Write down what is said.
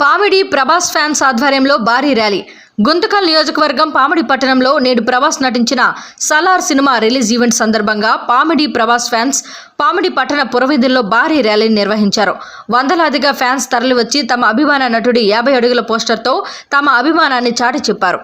Pamidi Prabhas fans ఆధ్వర్యంలో భారీ rally. Guntakal నియోజకవర్గం పామిడి పట్టణంలో నేడు ప్రభాస్ నటించిన సలార్ సినిమా రిలీజ్ ఈవెంట్ సందర్భంగా పామిడి ప్రభాస్ ఫ్యాన్స్ పామిడి పట్టణ పురవీధుల్లో భారీ ర్యాలీని నిర్వహించారు. వందలాదిగా ఫ్యాన్స్ తరలివచ్చి తమ అభిమాన నటుడి యాభై అడుగుల పోస్టర్తో తమ అభిమానాన్ని చాటి చెప్పారు.